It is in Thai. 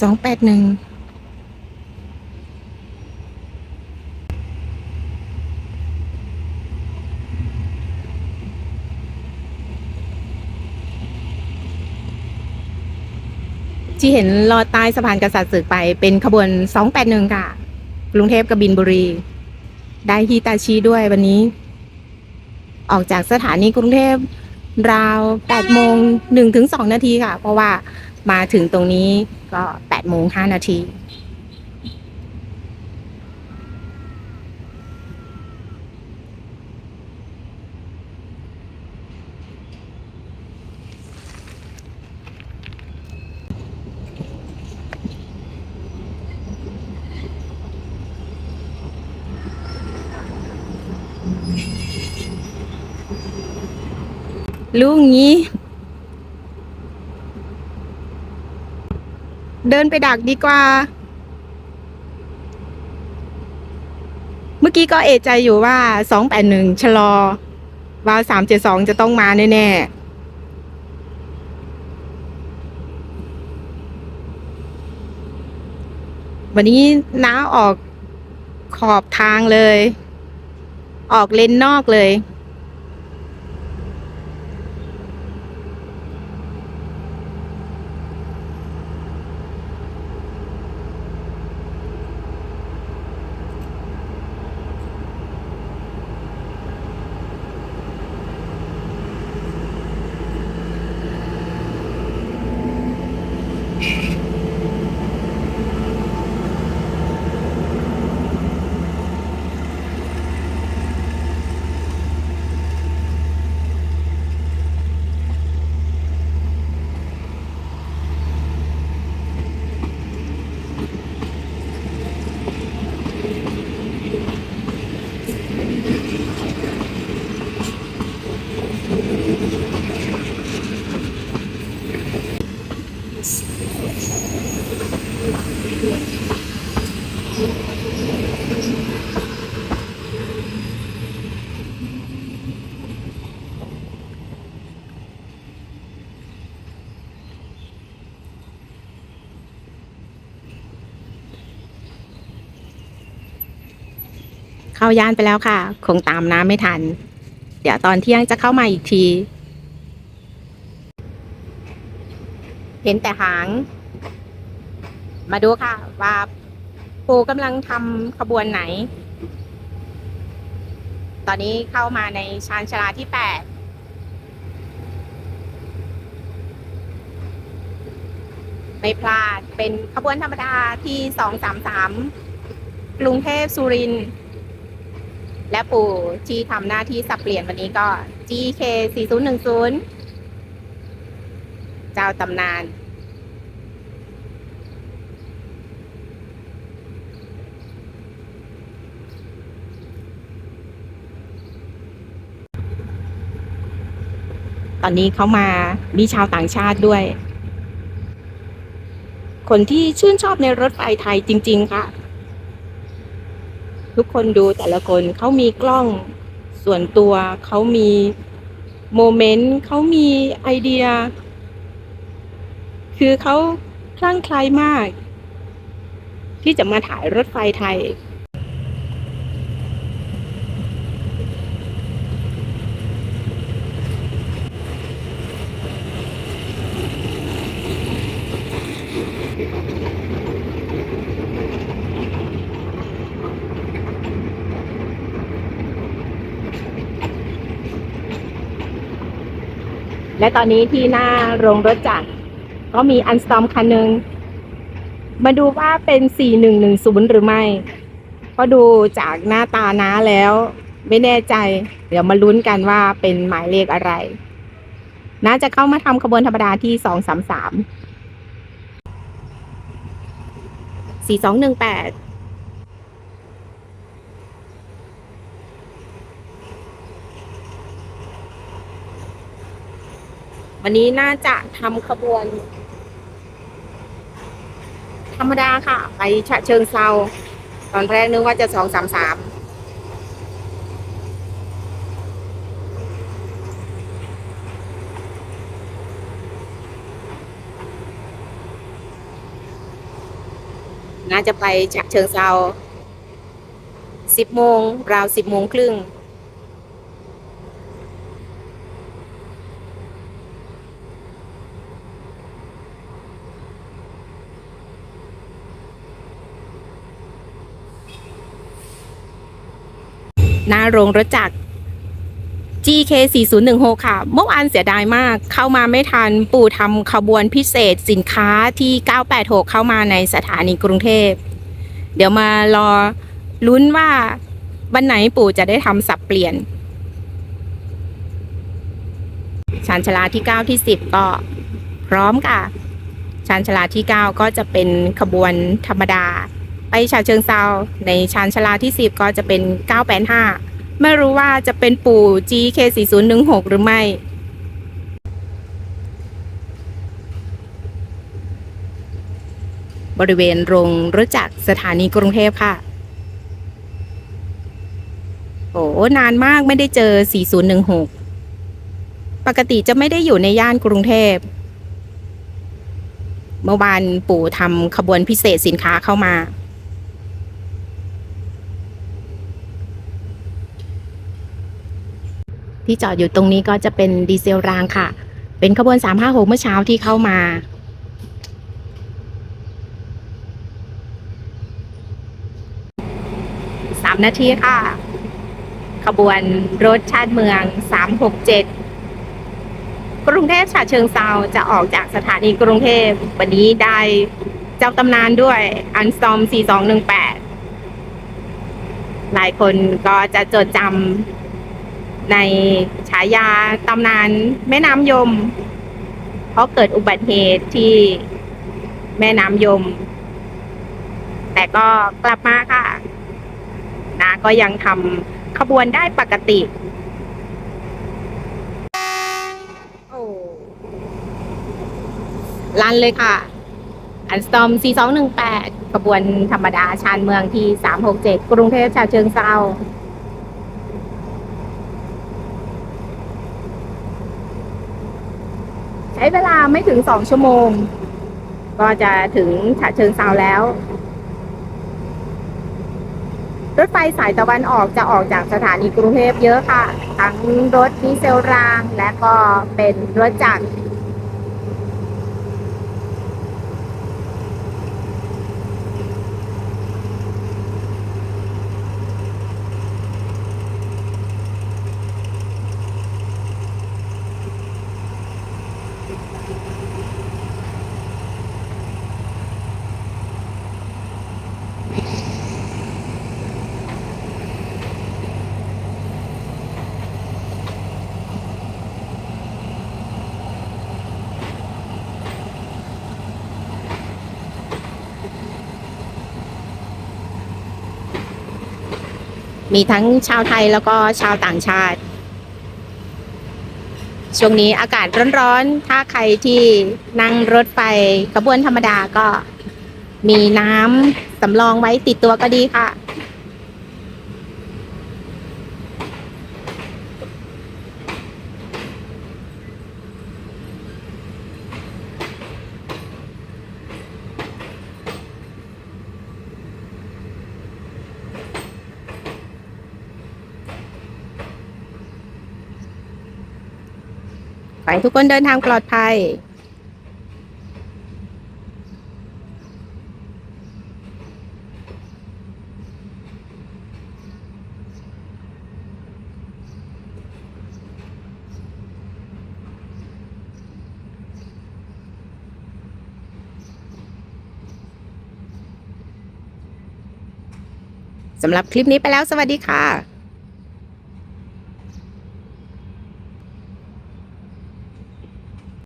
สองแปดหนึ่งที่เห็นลอดใต้สะพานกษัตริย์ศึกไปเป็นขบวนสองแปดหนึ่งค่ะ กรุงเทพกบินบุรี ได้ฮิตาชิด้วยวันนี้ ออกจากสถานีกรุงเทพราว 8 โมง1ถึง2นาทีค่ะ เพราะว่า มาถึงตรงนี้ก็8โมง5นาทีลูกงี้ เดินไปดักดีกว่า เมื่อกี้ก็เอะใจอยู่ว่าสองแปดหนึ่งชะลอ ว่าสามเจ็ดสองจะต้องมาแน่ๆวันนี้น้าออกขอบทางเลย ออกเลนนอกเลย เข้าย่านไปแล้วค่ะ คงตามน้ำไม่ทัน เดี๋ยวตอนเที่ยงจะเข้ามาอีกที เห็นแต่หาง มาดูค่ะ ว่าปูกำลังทำขบวนไหน ตอนนี้เข้ามาในชานชาลาที่แปดไม่พลาดเป็นขบวนธรรมดาที่สองสามสามกรุงเทพสุรินทร์ และปู่ที่ทำหน้าที่สับเปลี่ยนวันนี้ก็ GK 4010 เจ้าตำนาน ตอนนี้เขามามีชาวต่างชาติด้วย คนที่ชื่นชอบในรถไฟไทยจริง ๆ ค่ะ ทุกคนดูแต่ละคนเขามีกล้องส่วนตัวเขามีโมเมนต์เขามีไอเดีย คือเขาคลั่งไคล้มาก ที่จะมาถ่ายรถไฟไทย และตอนนี้ที่หน้าโรงรถจักรก็มีอันสตอมคันหนึ่งมาดูว่าเป็น 4110 หรือไม่เพราะดูจากหน้าตาน้าแล้ว ไม่แน่ใจ เดี๋ยวมาลุ้นกันว่าเป็นหมายเลขอะไรน่าจะเข้ามาทำขบวนธรรมดาที่ 233 4218 วันนี้น่าจะทำขบวน ธรรมดาค่ะ ไปฉะเชิงเซาตอนแรกนึกว่าจะสองสามสามน่าจะไปฉะเชิงเซาสิบโมงราวสิบโมงครึ่ง หน้าโรงรถจักร GK 4016ค่ะ เมื่อวานเสียดายมาก เข้ามาไม่ทัน ปู่ทำขบวนพิเศษสินค้าที่ 986 เข้ามาในสถานีกรุงเทพ เดี๋ยวมารอลุ้นว่าวันไหนปู่จะได้ทำสับเปลี่ยน ชานชลาที่ 9 ที่ 10 ก็พร้อมค่ะ ชานชลาที่ 9 ก็จะเป็นขบวนธรรมดา ไปฉะเชิงเซาในชานชาลาที่ 10 ก็จะเป็น 985 ไม่รู้ว่าจะเป็นปู่ GK 4016 หรือไม่บริเวณโรงรถจักรสถานีกรุงเทพค่ะ โอ้นานมากไม่ได้เจอ 4016 ปกติจะไม่ได้อยู่ในย่านกรุงเทพ เมื่อวานปู่ทำขบวนพิเศษสินค้าเข้ามา ที่จอดอยู่ตรงนี้ก็จะเป็นดีเซลรางค่ะ เป็นขบวน 356 เมื่อเช้าที่เข้ามาสามนาทีค่ะ ขบวนรถชาติเมือง 367 กรุงเทพฉะเชิงเซาจะออกจากสถานีกรุงเทพวันนี้ได้เจ้าตำนานด้วยอันซอม 4218 หลายคนก็จะจดจำ ในฉายาตำนานแม่น้ำยม เพราะเกิดอุบัติเหตุที่แม่น้ำยม แต่ก็กลับมาค่ะ นะก็ยังทำขบวนได้ปกติโอ้ลันเลยค่ะ อันสตอม 4218ขบวนธรรมดาชานเมืองที่ 367 กรุงเทพฉะเชิงเซา ใช้เวลาไม่ถึงสองชั่วโมง ก็จะถึงฉะเชิงเซาแล้ว รถไฟสายตะวันออกจะออกจากสถานีกรุงเทพเยอะค่ะ ทั้งรถดีเซลรางและก็เป็นรถจักร มีทั้งชาวไทยแล้วก็ชาวต่างชาติ ช่วงนี้อากาศร้อนๆ ถ้าใครที่นั่งรถไฟขบวนธรรมดาก็มีน้ำสำรองไว้ติดตัวก็ดีค่ะ ขอให้ทุกคนเดินทางปลอดภัยสำหรับคลิปนี้ไปแล้วสวัสดีค่ะ